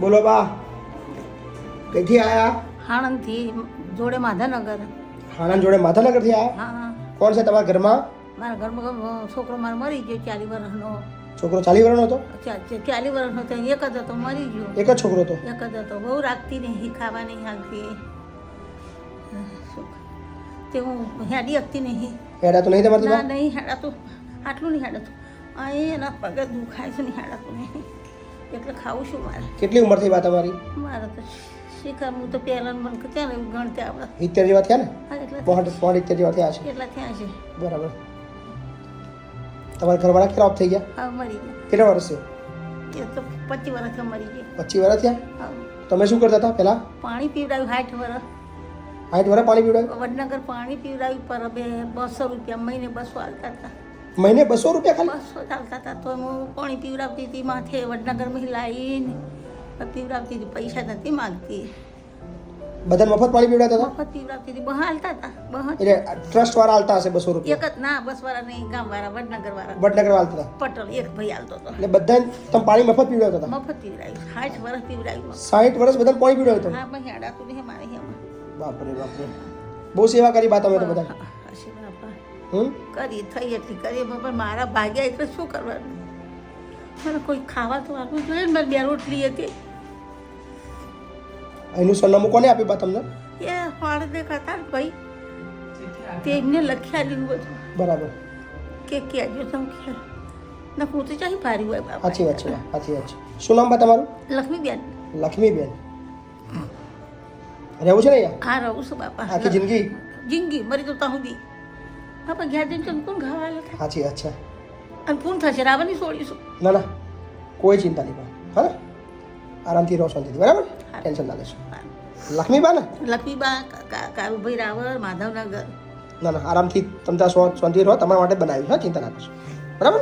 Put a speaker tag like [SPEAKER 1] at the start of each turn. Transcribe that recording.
[SPEAKER 1] બોલો બા કઈથી આયા?
[SPEAKER 2] આણંદથી જોડે માધાનગર.
[SPEAKER 1] હાણંદ જોડે માધાનગરથી આયા?
[SPEAKER 2] હા
[SPEAKER 1] કોણ છે તમારા ઘરમાં?
[SPEAKER 2] મારા ઘરમાં છોકરો મારો મરી ગયો ચાલીસ વર્ષનો
[SPEAKER 1] છોકરો ચાલી વર્ષનો હતો?
[SPEAKER 2] ચાલીસ વર્ષનો તો એક જ હતો મરી ગયો.
[SPEAKER 1] એક જ છોકરો હતો?
[SPEAKER 2] એક જ હતો બહુ રાખતી નહીં ખાવા નહીં હાલતી તે હું હેડી હતી નહીં.
[SPEAKER 1] હેડા તો નહીં તમારથી
[SPEAKER 2] ના નહીં હેડાતું. આટલું નહીં તો આ એના પગે દુખાય છે નહીં હેડાતું નહીં. એટલે ખાવું છું મારે?
[SPEAKER 1] કેટલી ઉંમર થઈ બા તમારી?
[SPEAKER 2] મારે તો શીખર હું તો પહેલાં મને ત્યાં ને ગણતે આવડે.
[SPEAKER 1] ઇત્તેર જેવા થયા ને? પોઈન્ટ પોઈન્ટ ઇત્તેર જેવા થયા છે?
[SPEAKER 2] એટલા થયા છે.
[SPEAKER 1] બરાબર. તમારા ઘરવાળા કેટલા ઓફ થઈ ગયા?
[SPEAKER 2] હા મરી ગયા.
[SPEAKER 1] કેટલા વર્ષ? છે
[SPEAKER 2] એ તો પચીસ વર્ષથી મરી ગયા.
[SPEAKER 1] પચીસ વર્ષ થયા? તમે શું કરતા હતા પહેલા?
[SPEAKER 2] પાણી પીવડાવ્યું હાઠ વર્ષ
[SPEAKER 1] આઠ વર્ષ પાણી પીવડાવ્યું?
[SPEAKER 2] વડનગર પાણી પીવડાવ્યું પર. બે બસો રૂપિયા મહિને બસો આવતા હતા.
[SPEAKER 1] મહિને બસો રૂપિયા ખાલી?
[SPEAKER 2] બસો ચાલતા હતા તો હું પાણી પીવડાવતી હતી માથે વડનગરમાં લાવીને પીવડાવતી હતી પૈસા નથી માગતી.
[SPEAKER 1] બધા મફત પાણી પીવડાવતા હતા?
[SPEAKER 2] મફત પીવડાવતી હતી બહા હાલતા હતા બહા
[SPEAKER 1] એટલે ટ્રસ્ટ વાળા હાલતા હશે બસો રૂપિયા?
[SPEAKER 2] એક જ ના બસ વાળા નહીં ગામ વાળા વડનગર વાળા
[SPEAKER 1] વડનગર હાલતા હતા?
[SPEAKER 2] પટલ એક ભાઈ હાલતો હતો.
[SPEAKER 1] એટલે બધા તમે પાણી મફત પીવડાવતા હતા?
[SPEAKER 2] મફત પીવડાવ્યું સાઠ વર્ષ પીવડાવ્યું.
[SPEAKER 1] સાઠ વર્ષ બધા પાણી પીવડાવ્યું
[SPEAKER 2] હા ભાઈ હેડાતું નહીં મારે એમાં.
[SPEAKER 1] બાપરે બાપરે. બહુ સેવા કરી બા તમે તો બધા
[SPEAKER 2] કરી થઈ એટલી કરી પણ મારા ભાગ્યા એટલે શું કરવાનું? મને કોઈ ખાવા તો આપવું જોઈએ ને મારે બે રોટલી હતી.
[SPEAKER 1] એનું સરનામું કોને આપ્યું બા તમને?
[SPEAKER 2] એ ફાળ કરતા ને ભાઈ. તે એમને લખ્યા દીધું બધું.
[SPEAKER 1] બરાબર.
[SPEAKER 2] કે કહેજો તમે કે ના હું તો ચાહી ભારી હોય બાપા.
[SPEAKER 1] સાચી વાત છે સાચી વાત છે. શું નામ બા તમારું?
[SPEAKER 2] લક્ષ્મીબેન.
[SPEAKER 1] લક્ષ્મીબેન. રહેવું છે ને
[SPEAKER 2] હા રહું છું બાપા.
[SPEAKER 1] આખી જિંદગી?
[SPEAKER 2] જિંદગી મરી તો ત્યાં સુધી. બાપા ઘેર જઈને તમે કોણ ખાવા આલે છે?
[SPEAKER 1] સાચી વાત છે.
[SPEAKER 2] અને કોણ થશે રાવણની છોડીશું
[SPEAKER 1] ના ના. કોઈ ચિંતા નહીં હા આરામથી રહો શાંતિથી બરાબર? ટેન્શન ના લેશો. લક્ષ્મીબા ને
[SPEAKER 2] લક્ષ્મીબા કા- કા- કારુભાઈ રાવળ માધવનગર.
[SPEAKER 1] ના ના આરામથી તમે ત્યાં શાંતિ રહો તમારા માટે બનાવ્યું હા ચિંતા ના કરશો. બરાબર?